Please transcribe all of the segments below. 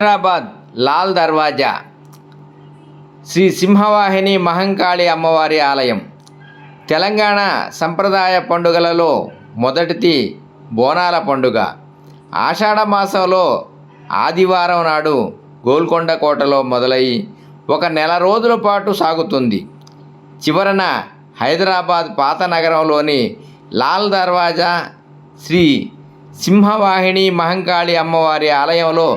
హైదరాబాద్ లాల్ దర్వాజా శ్రీ సింహవాహిని మహంకాళి అమ్మవారి ఆలయం. తెలంగాణ సంప్రదాయ పండుగలలో మొదటిది బోనాల పండుగ. ఆషాఢ మాసంలో ఆదివారం నాడు గోల్కొండ కోటలో మొదలై ఒక నెల రోజుల పాటు సాగుతుంది. చివరన హైదరాబాద్ పాత నగరంలోని లాల్ దర్వాజా శ్రీ సింహవాహిని మహంకాళి అమ్మవారి ఆలయంలో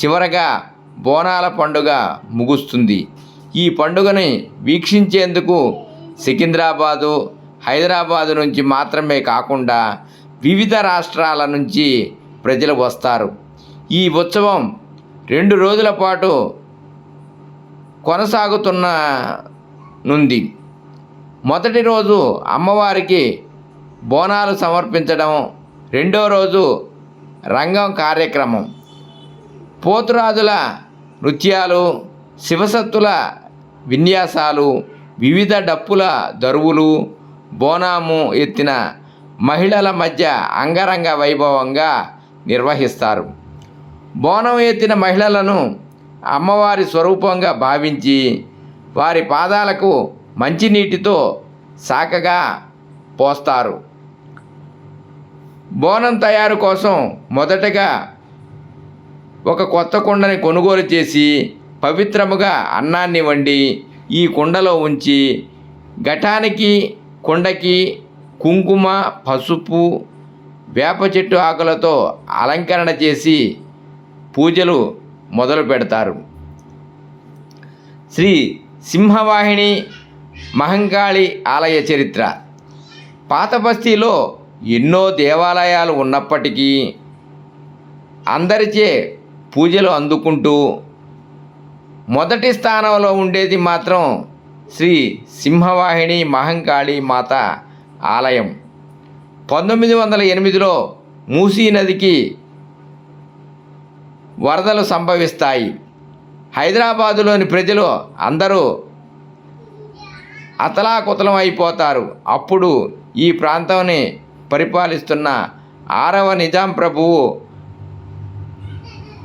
చివరగా బోనాల పండుగ ముగుస్తుంది. ఈ పండుగని వీక్షించేందుకు సికింద్రాబాదు హైదరాబాదు నుంచి మాత్రమే కాకుండా వివిధ రాష్ట్రాల నుంచి ప్రజలు వస్తారు. ఈ ఉత్సవం రెండు రోజుల పాటు కొనసాగుతున్న నుంది మొదటి రోజు అమ్మవారికి బోనాలు సమర్పించడం రెండో రోజు రంగం కార్యక్రమం. పోతురాజుల నృత్యాలు శివసత్తుల విన్యాసాలు వివిధ డప్పుల దరువులు బోనాము ఎత్తిన మహిళల మధ్య అంగరంగ వైభవంగా నిర్వహిస్తారు. బోనం ఎత్తిన మహిళలను అమ్మవారి స్వరూపంగా భావించి వారి పాదాలకు మంచినీటితో శాఖగా పోస్తారు. బోనం తయారు కోసం మొదటగా ఒక కొత్త కుండని కొనుగోలు చేసి పవిత్రముగా అన్నాన్ని వండి ఈ కుండలో ఉంచి ఘటానికి కుండకి కుంకుమ పసుపు వేప చెట్టు ఆకులతో అలంకరణ చేసి పూజలు మొదలు పెడతారు. శ్రీ సింహవాహిని మహంకాళి ఆలయ చరిత్ర. పాత బస్తీలో ఎన్నో దేవాలయాలు ఉన్నప్పటికీ అందరిచే పూజలు అందుకుంటూ మొదటి స్థానంలో ఉండేది మాత్రం శ్రీ సింహవాహిని మహంకాళి మాత ఆలయం. పంతొమ్మిది వందల ఎనిమిదిలో మూసీ నదికి వరదలు సంభవిస్తాయి. హైదరాబాదులోని ప్రజలు అందరూ అతలాకుతలం అయిపోతారు. అప్పుడు ఈ ప్రాంతాన్ని పరిపాలిస్తున్న ఆరవ నిజాం ప్రభువు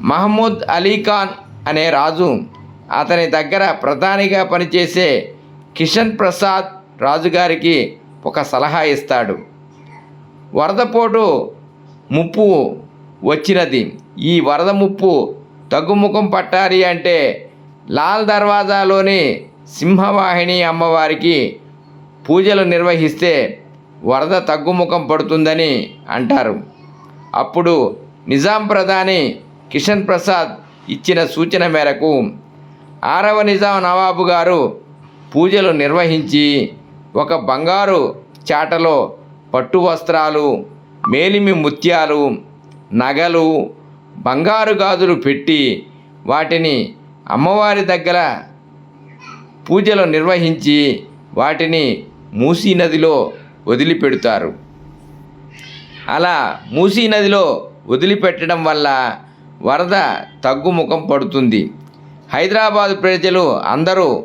మహమ్మద్ అలీ ఖాన్ అనే రాజు అతని దగ్గర ప్రధానిగా పనిచేసే కిషన్ ప్రసాద్ రాజుగారికి ఒక సలహా ఇస్తాడు. వరదపోటు ముప్పు వచ్చినది. ఈ వరద ముప్పు తగ్గుముఖం పట్టాలి అంటే లాల్ దర్వాజాలోని సింహవాహిని అమ్మవారికి పూజలు నిర్వహిస్తే వరద తగ్గుముఖం పడుతుందని అంటారు. అప్పుడు నిజాం ప్రధాని కిషన్ ప్రసాద్ ఇచ్చిన సూచన మేరకు ఆరవ నిజాం నవాబు గారు పూజలు నిర్వహించి ఒక బంగారు చాటలో పట్టు వస్త్రాలు మేలిమి ముత్యాలు నగలు బంగారు గాజులు పెట్టి వాటిని అమ్మవారి దగ్గర పూజలు నిర్వహించి వాటిని మూసీ నదిలో వదిలిపెడతారు. అలా మూసీ నదిలో వదిలిపెట్టడం వల్ల వరద తగ్గుముఖం పడుతుంది. హైదరాబాద్ ప్రజలు అందరూ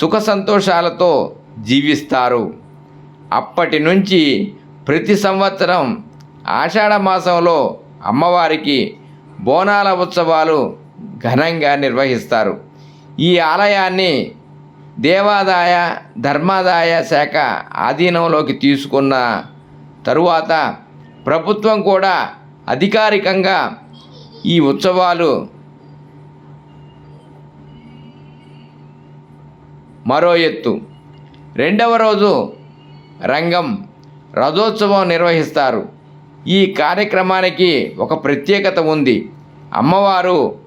సుఖ సంతోషాలతో జీవిస్తారు. అప్పటి నుంచి ప్రతి సంవత్సరం ఆషాఢ మాసంలో అమ్మవారికి బోనాల ఉత్సవాలు ఘనంగా నిర్వహిస్తారు. ఈ ఆలయాన్ని దేవాదాయ ధర్మాదాయ శాఖ ఆధీనంలోకి తీసుకున్న తరువాత ప్రభుత్వం కూడా అధికారికంగా ఈ ఉత్సవాలు మరో ఎత్తు. రెండవ రోజు రంగం రథోత్సవం నిర్వహిస్తారు. ఈ కార్యక్రమానికి ఒక ప్రత్యేకత ఉంది. అమ్మవారు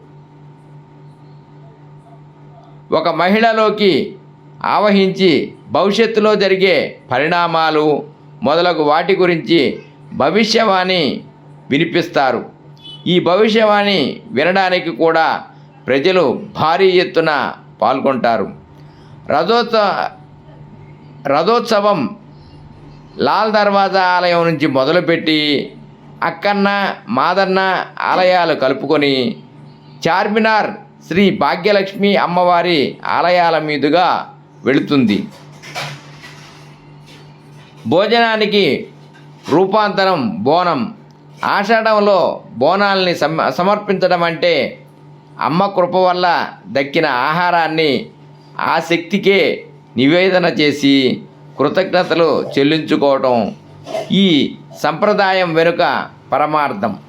ఒక మహిళలోకి ఆవహించి భవిష్యత్తులో జరిగే పరిణామాలు మొదలగు వాటి గురించి భవిష్యవాణి వినిపిస్తారు. ఈ భవిష్యవాణి వినడానికి కూడా ప్రజలు భారీ ఎత్తున పాల్గొంటారు. రథోత్స రథోత్సవం లాల్ దర్వాజా ఆలయం నుంచి మొదలుపెట్టి అక్కన్న మాదన్న ఆలయాలు కలుపుకొని చార్మినార్ శ్రీ భాగ్యలక్ష్మి అమ్మవారి ఆలయాల మీదుగా వెళుతుంది. భోజనానికి రూపాంతరం బోనం ఆషాఢంలో బోనాల్ని సమ సమర్పించడం అంటే అమ్మ కృప వల్ల దక్కిన ఆహారాన్ని ఆ శక్తికే నివేదన చేసి కృతజ్ఞతలు చెల్లించుకోవటం ఈ సంప్రదాయం వెనుక పరమార్థం.